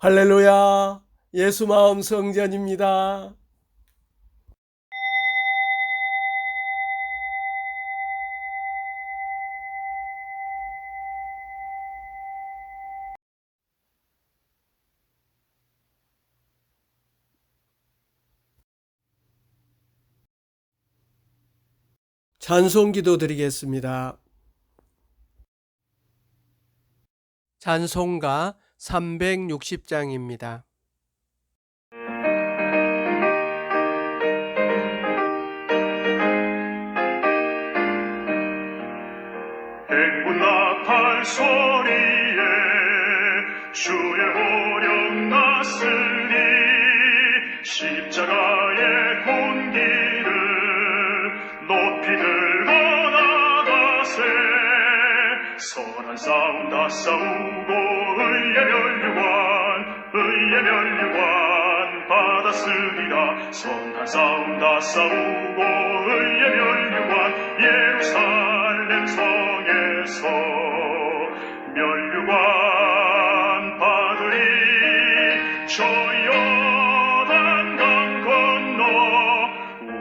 할렐루야! 예수 마음 성전입니다. 찬송 기도 드리겠습니다. 찬송가 360장입니다. 행군 나팔 소리에 주의 오력 났으니 십자가의 공기를 높이 들고 나가세 선한 싸움 다 싸우고 받았으리라 선한 싸움 다 싸우고 의의 멸류관 예루살렘 성에서 멸류관 받으리 저 요단강 건너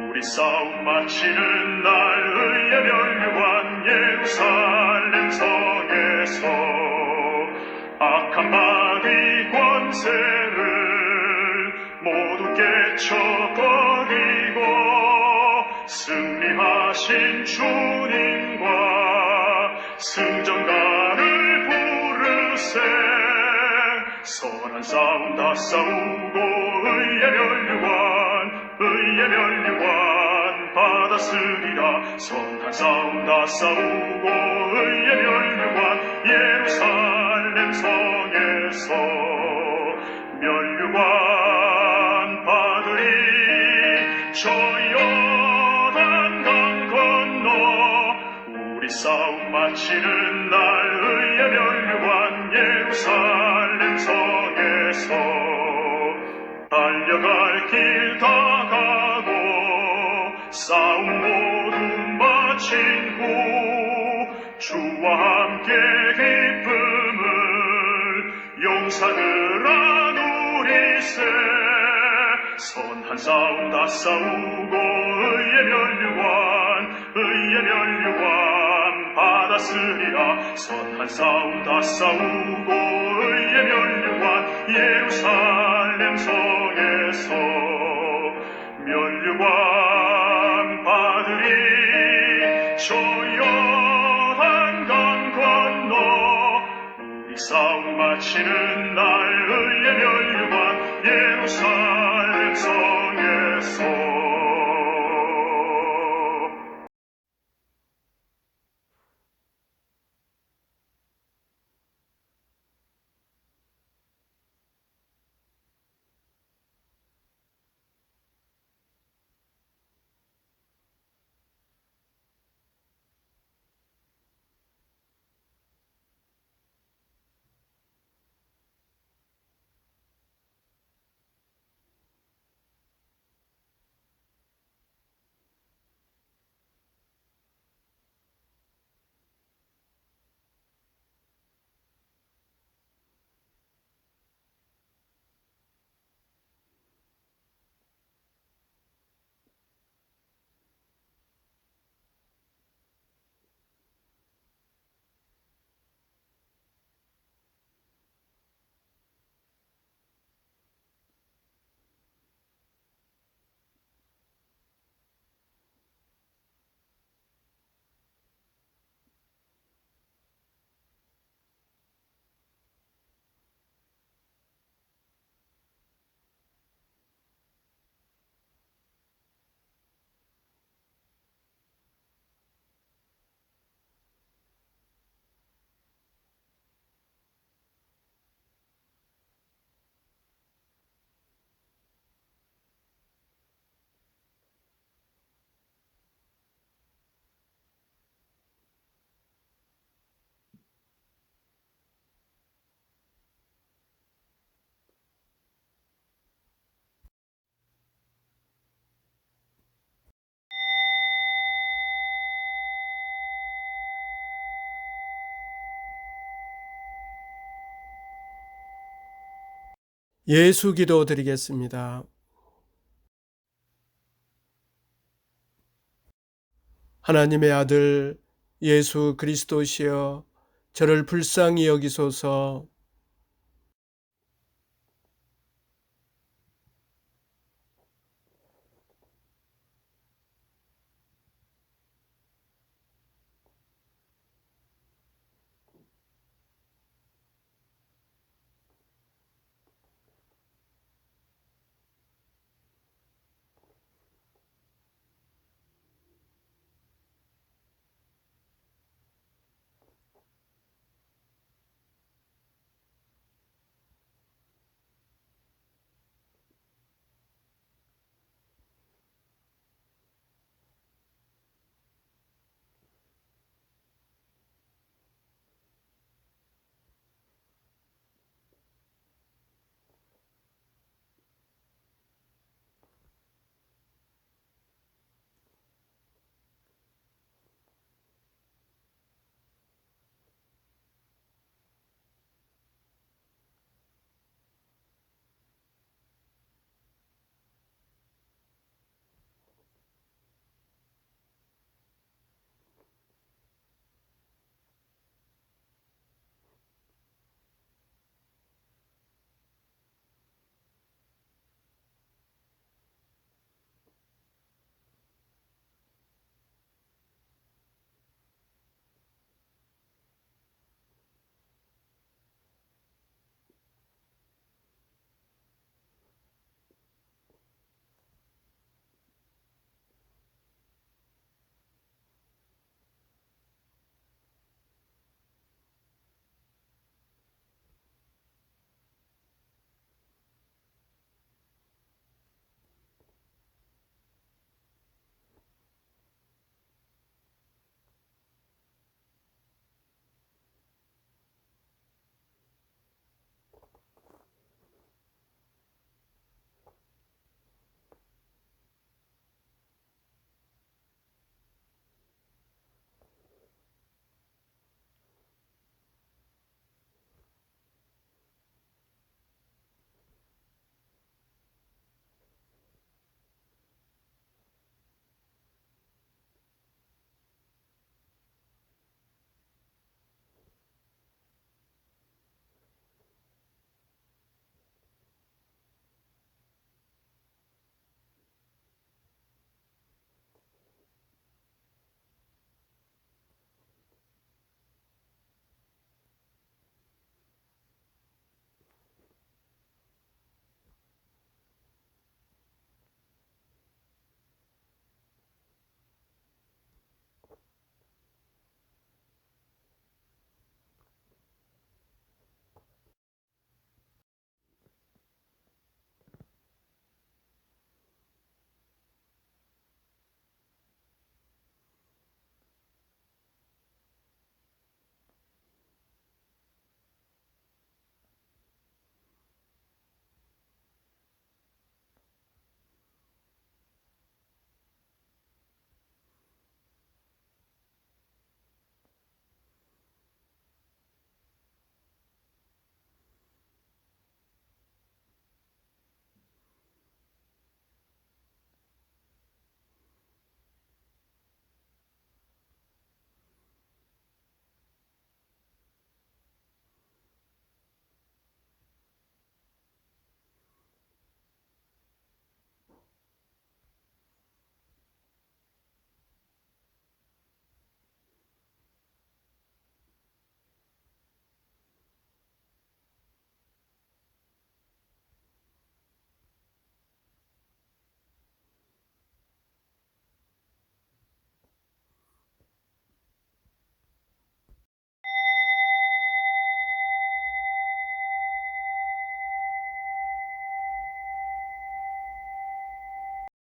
우리 싸움 마치는 날 의의 멸류관 예루살렘 성에서 악한 바위 권세를 모두 깨쳐버리고 승리하신 주님과 승전가를 부르세. 선한 싸움 다 싸우고 의의 멸류관 의의 멸류관 받았으리라 선한 싸움 다 싸우고 의의 멸류관 예루살렘 성 마치는 날 의의 멸류관 예루살렘 성에서 달려갈 길 다 가고 싸움 모두 마친 후 주와 함께 기쁨을 용사들아 누리세. 선한 싸움 다 싸우고 의의 멸류관 의의 멸류관 받았으리라. 선한 싸움 다 싸우고 의의 멸류관 예루살렘 성에서 멸류관 받으리. 저 요단강 건너 우리 싸움 마치는 날 의의 멸류관 예루살렘 예수 기도 드리겠습니다. 하나님의 아들 예수 그리스도시여 저를 불쌍히 여기소서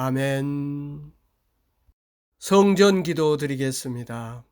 아멘. 성전 기도 드리겠습니다.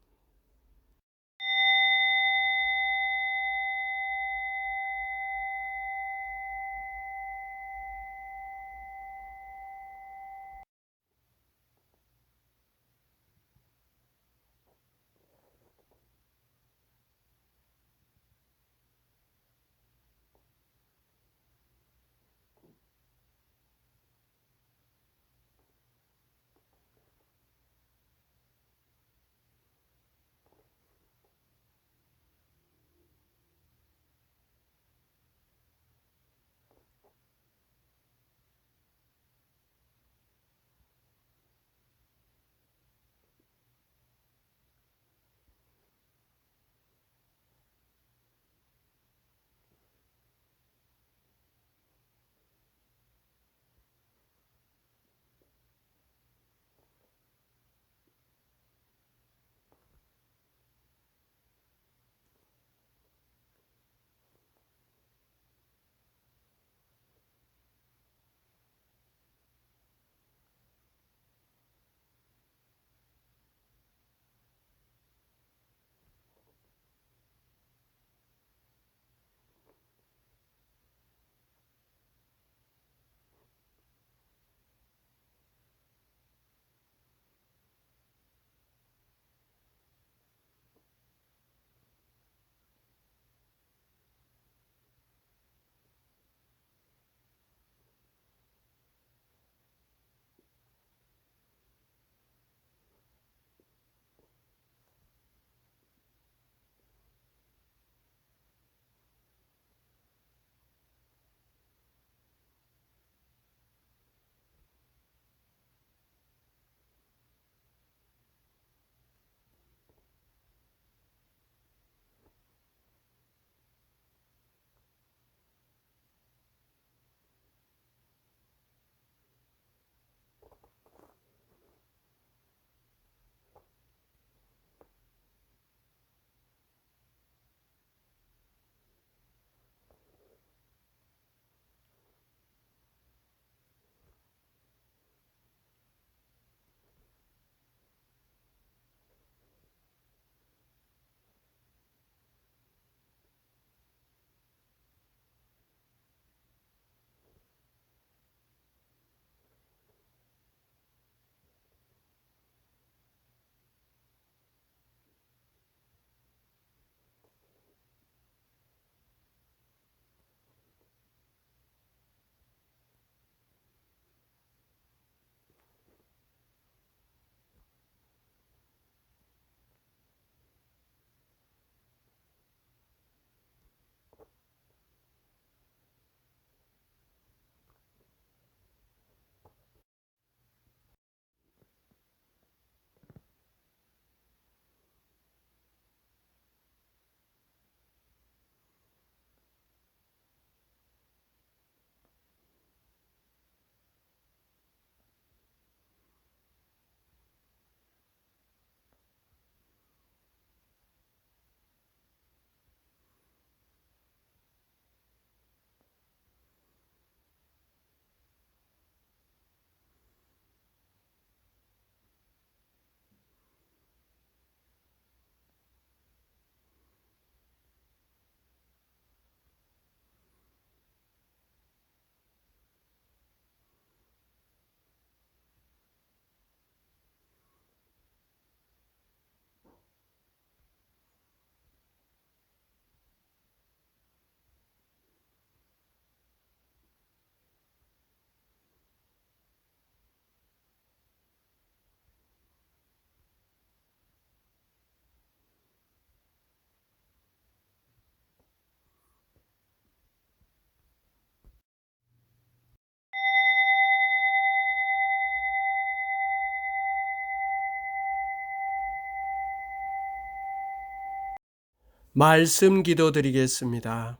말씀 기도 드리겠습니다.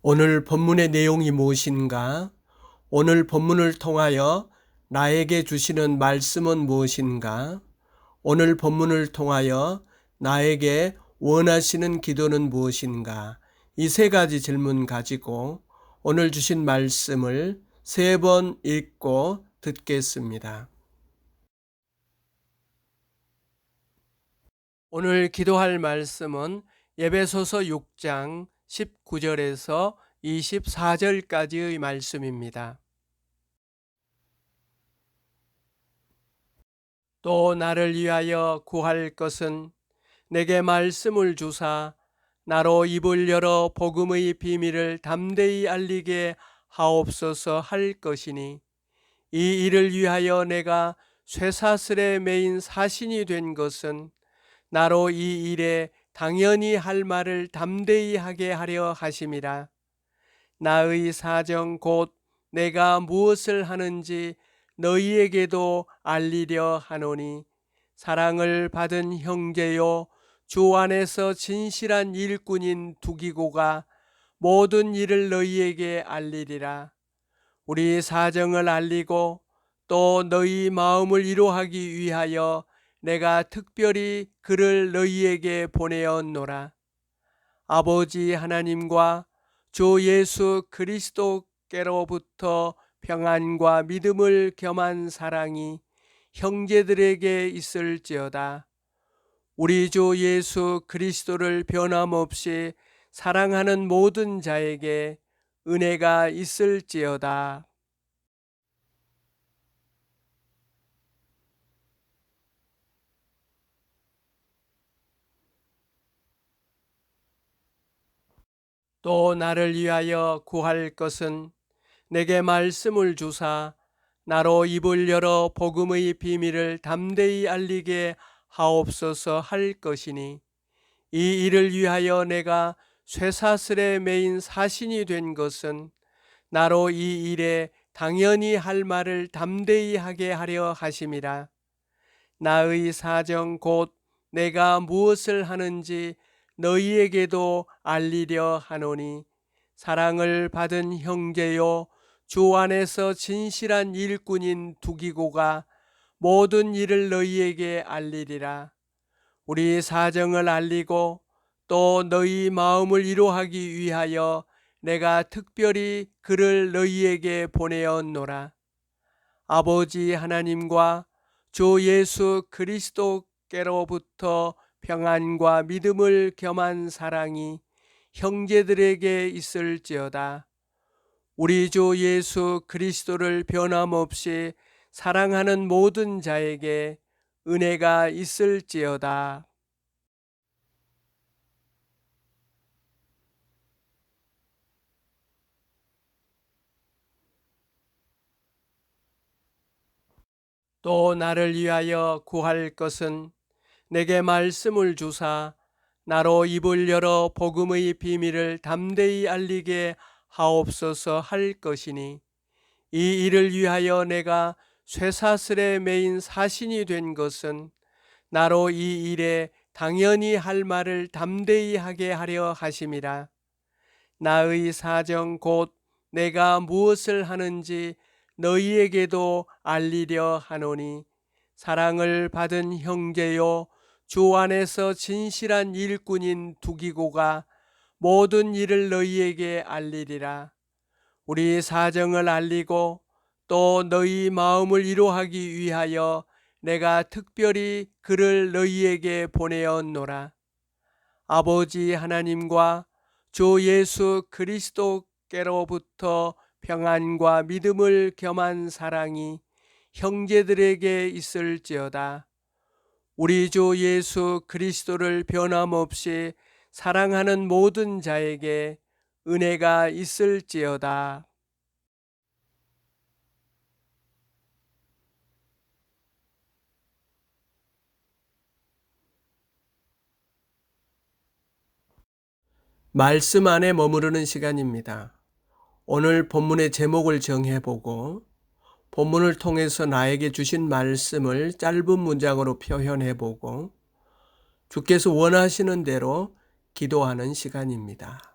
오늘 본문의 내용이 무엇인가? 오늘 본문을 통하여 나에게 주시는 말씀은 무엇인가? 오늘 본문을 통하여 나에게 원하시는 기도는 무엇인가? 이 세 가지 질문 가지고 오늘 주신 말씀을 세 번 읽고 듣겠습니다. 오늘 기도할 말씀은 예배소서 6장 19절에서 24절까지의 말씀입니다. 또 나를 위하여 구할 것은 내게 말씀을 주사 나로 입을 열어 복음의 비밀을 담대히 알리게 하옵소서 할 것이니 이 일을 위하여 내가 쇠사슬에 매인 사신이 된 것은 나로 이 일에 당연히 할 말을 담대히 하게 하려 하심이라. 나의 사정 곧 내가 무엇을 하는지 너희에게도 알리려 하노니 사랑을 받은 형제요 주 안에서 진실한 일꾼인 두기고가 모든 일을 너희에게 알리리라. 우리 사정을 알리고 또 너희 마음을 이루하기 위하여 내가 특별히 그를 너희에게 보내었노라. 아버지 하나님과 주 예수 그리스도께로부터 평안과 믿음을 겸한 사랑이 형제들에게 있을지어다. 우리 주 예수 그리스도를 변함없이 사랑하는 모든 자에게 은혜가 있을지어다. 또 나를 위하여 구할 것은 내게 말씀을 주사 나로 입을 열어 복음의 비밀을 담대히 알리게 하옵소서 할 것이니 이 일을 위하여 내가 쇠사슬에 매인 사신이 된 것은 나로 이 일에 당연히 할 말을 담대히 하게 하려 하심이라. 나의 사정 곧 내가 무엇을 하는지 너희에게도 알리려 하노니 사랑을 받은 형제요 주 안에서 진실한 일꾼인 두기고가 모든 일을 너희에게 알리리라. 우리 사정을 알리고 또 너희 마음을 이루하기 위하여 내가 특별히 그를 너희에게 보내었노라. 아버지 하나님과 주 예수 그리스도께로부터 평안과 믿음을 겸한 사랑이 형제들에게 있을지어다. 우리 주 예수 그리스도를 변함없이 사랑하는 모든 자에게 은혜가 있을지어다. 또 나를 위하여 구할 것은 내게 말씀을 주사 나로 입을 열어 복음의 비밀을 담대히 알리게 하옵소서 할 것이니 이 일을 위하여 내가 쇠사슬에 매인 사신이 된 것은 나로 이 일에 당연히 할 말을 담대히 하게 하려 하심이라. 나의 사정 곧 내가 무엇을 하는지 너희에게도 알리려 하노니 사랑을 받은 형제요 주 안에서 진실한 일꾼인 두기고가 모든 일을 너희에게 알리리라. 우리 사정을 알리고 또 너희 마음을 이루하기 위하여 내가 특별히 그를 너희에게 보내었노라. 아버지 하나님과 주 예수 그리스도께로부터 평안과 믿음을 겸한 사랑이 형제들에게 있을지어다. 우리 주 예수 그리스도를 변함없이 사랑하는 모든 자에게 은혜가 있을지어다. 말씀 안에 머무르는 시간입니다. 오늘 본문의 제목을 정해보고 본문을 통해서 나에게 주신 말씀을 짧은 문장으로 표현해 보고 주께서 원하시는 대로 기도하는 시간입니다.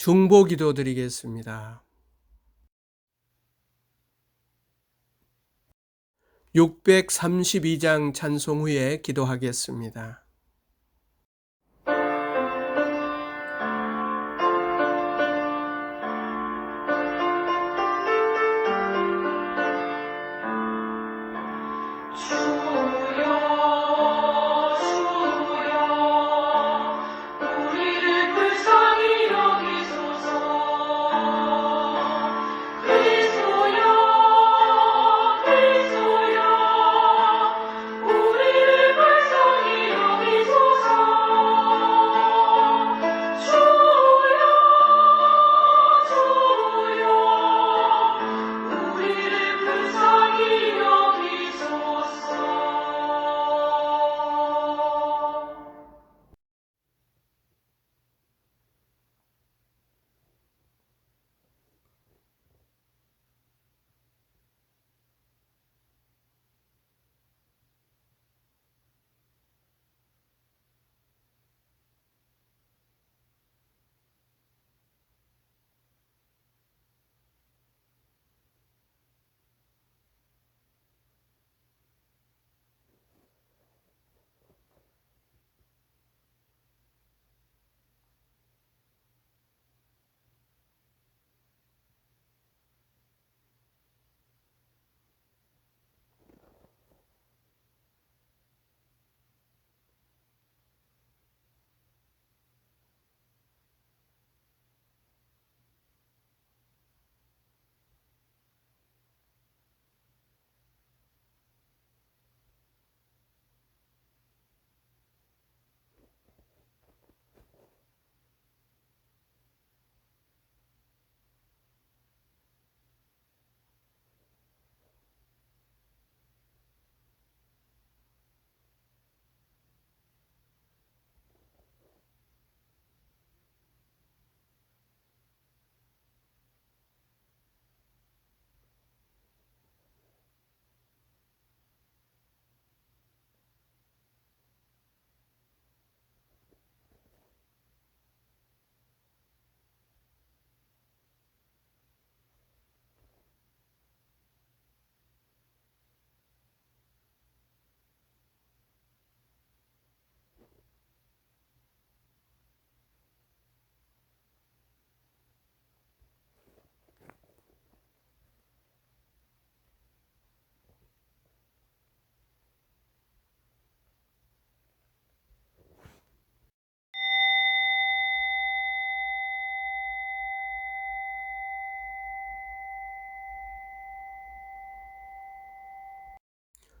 중보 기도 드리겠습니다. 632장 찬송 후에 기도하겠습니다.